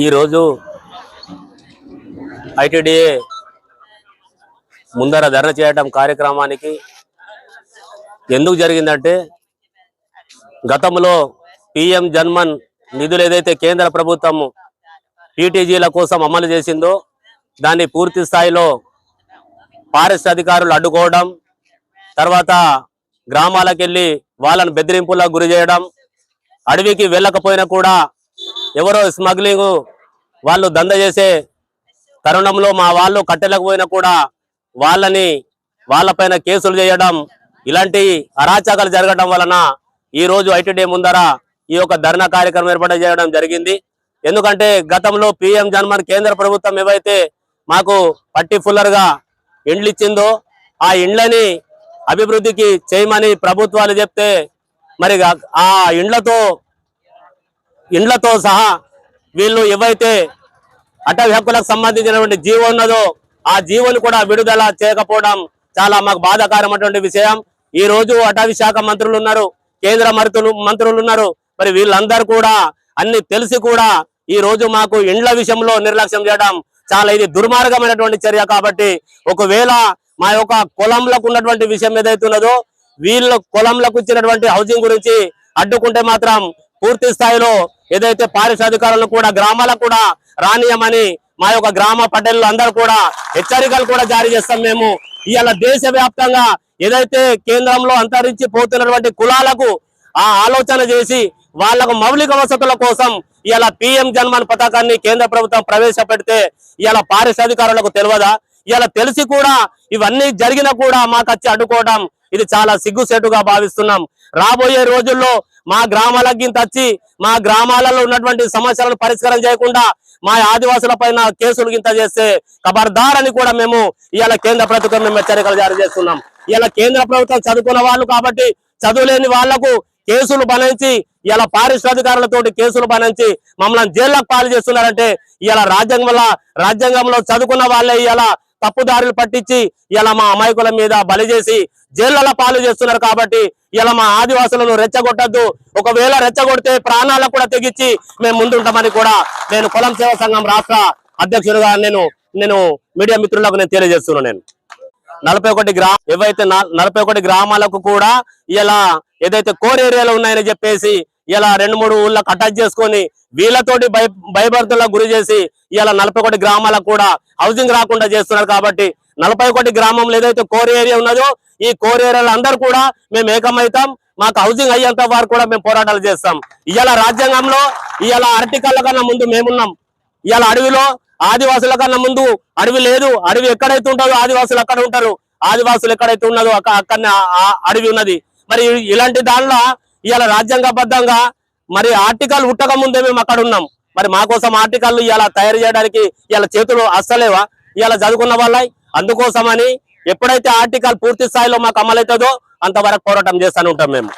ఈరోజు ఐటీడీఏ ముందర ధర్నా చేయడం కార్యక్రమానికి ఎందుకు జరిగిందంటే గతంలో పిఎం జన్మన్ నిధులు ఏదైతే కేంద్ర ప్రభుత్వం పీటీజీల కోసం అమలు చేసిందో దాన్ని పూర్తి స్థాయిలో ఫారెస్ట్ అధికారులు అడ్డుకోవడం తర్వాత గ్రామాలకు వెళ్ళి వాళ్ళను బెదిరింపులకు గురి చేయడం అడవికి వెళ్ళకపోయినా కూడా ఎవరో స్మగ్లింగ్ వాళ్ళు దంద చేసే తరుణంలో మా వాళ్ళు కట్టెలకు కూడా వాళ్ళని వాళ్ళపైన కేసులు చేయడం ఇలాంటి అరాచకాలు జరగడం వలన ఈ రోజు ఐటీడీ ముందర ఈ యొక్క ధర్నా కార్యక్రమం ఏర్పాటు చేయడం జరిగింది. ఎందుకంటే గతంలో పిఎం జన్మన్ కేంద్ర ప్రభుత్వం ఏవైతే మాకు పర్టికులర్గా ఇండ్లు ఇచ్చిందో ఆ ఇండ్లని అభివృద్ధికి చేయమని ప్రభుత్వాలు చెప్తే మరి ఆ ఇండ్లతో ఇండ్లతో సహా వీళ్ళు ఏవైతే అటవీ హక్కులకు సంబంధించినటువంటి జీవో ఉన్నదో ఆ జీవోని కూడా విడుదల చేయకపోవడం చాలా మాకు బాధాకరమైనటువంటి విషయం. ఈ రోజు అటవీ శాఖ మంత్రులు ఉన్నారు కేంద్ర మంత్రులు మంత్రులు ఉన్నారు. మరి వీళ్ళందరూ కూడా అన్ని తెలిసి కూడా ఈ రోజు మాకు ఇండ్ల విషయంలో నిర్లక్ష్యం చేయడం చాలా ఇది దుర్మార్గమైనటువంటి చర్య కాబట్టి ఒకవేళ మా యొక్క కులంలకు ఉన్నటువంటి విషయం ఏదైతే ఉన్నదో వీళ్ళ కులంలకు ఇచ్చినటువంటి హౌసింగ్ గురించి అడ్డుకుంటే మాత్రం పూర్తి స్థాయిలో ఏదైతే పారిశ్రామికారులను కూడా గ్రామాలకు కూడా రానియమని మా యొక్క గ్రామ పట్టణులు అందరూ కూడా హెచ్చరికలు కూడా జారీ చేస్తాం మేము. ఇవాళ దేశ వ్యాప్తంగా ఏదైతే కేంద్రంలో అంతరించి పోతున్నటువంటి కులాలకు ఆ ఆలోచన చేసి వాళ్ళకు మౌలిక వసతుల కోసం ఇలా పిఎం జన్మన్ పథకాన్ని కేంద్ర ప్రభుత్వం ప్రవేశపెడితే ఇలా పారిశ్రామికారులకు తెలియదా? ఇలా తెలిసి కూడా ఇవన్నీ జరిగినా కూడా మాకు వచ్చి అడ్డుకోవడం ఇది చాలా సిగ్గుసేటుగా భావిస్తున్నాం. రాబోయే రోజుల్లో మా గ్రామాలకు గింత వచ్చి మా గ్రామాలలో ఉన్నటువంటి సమస్యలను పరిష్కారం చేయకుండా మా ఆదివాసుల పైన కేసులు గింత చేస్తే ఖబర్దార్ అని కూడా మేము ఇవాళ కేంద్ర ప్రభుత్వం మేము హెచ్చరికలు జారీ చేస్తున్నాం. ఇలా కేంద్ర ప్రభుత్వం చదువుకున్న వాళ్ళు కాబట్టి చదువులేని వాళ్ళకు కేసులు బనాయించి ఇలా పారిశ్రామికారులతో కేసులు బనాయించి మమ్మల్ని జైళ్ళకు పాలు చేస్తున్నారంటే ఇలా రాజ్యాంగంలో రాజ్యాంగంలో చదువుకున్న వాళ్ళే ఇలా తప్పుదారులు పట్టించి ఇలా మా అమాయకుల మీద బలి చేసి జైళ్ళ పాలు చేస్తున్నారు కాబట్టి ఇలా మా ఆదివాసులను రెచ్చగొట్టద్దు. ఒకవేళ రెచ్చగొడితే ప్రాణాలకు కూడా తెగించి మేము ముందుంటామని కూడా నేను కులం సేవా సంఘం రాష్ట్ర అధ్యక్షుడిగా నేను నేను మీడియా మిత్రులకు నేను తెలియజేస్తున్నాను నేను. నలభై ఒకటి గ్రా ఏవైతే నలభై ఒకటి గ్రామాలకు కూడా ఇలా ఏదైతే కోర్ ఏరియాలు ఉన్నాయని చెప్పేసి ఇలా రెండు మూడు ఊళ్ళకి అటాచ్ చేసుకొని వీళ్ళతోటి భయ భయభర్తలకు గురి చేసి ఇలా నలభై ఒకటి గ్రామాలకు కూడా హౌసింగ్ రాకుండా చేస్తున్నారు కాబట్టి నలభై ఒకటి గ్రామంలో ఏదైతే కోర్ ఏరియా ఉన్నదో ఈ కోర్ ఏరియాలో అందరూ కూడా మేము ఏకమైతాం మాకు హౌసింగ్ అయ్యేంత వరకు కూడా మేము పోరాటాలు చేస్తాం. ఇవాళ రాజ్యాంగంలో ఇవాళ ఆర్టికల్ కన్నా ముందు మేమున్నాం. ఇవాళ అడవిలో ఆదివాసుల కన్నా ముందు అడవి లేదు. అడవి ఎక్కడైతే ఉంటుందో ఆదివాసులు అక్కడ ఉంటారు. ఆదివాసులు ఎక్కడైతే ఉన్నదో అక్కడ అక్కడనే అడవి ఉన్నది. మరి ఇలాంటి దానిలో ఇవాళ రాజ్యాంగబద్ధంగా మరి ఆర్టికల్ ఉట్టక ముందే మేము అక్కడ ఉన్నాం. మరి మా కోసం ఆర్టికల్ ఇలా తయారు చేయడానికి ఇలా చేతులు అస్సలేవా ఇలా చదువుకున్న వాళ్ళ అందుకోసమని ఎప్పుడైతే ఆర్టికల్ పూర్తి స్థాయిలో మాకు అమలవుతుందో అంతవరకు పోరాటం చేస్తూనే ఉంటాం మేము.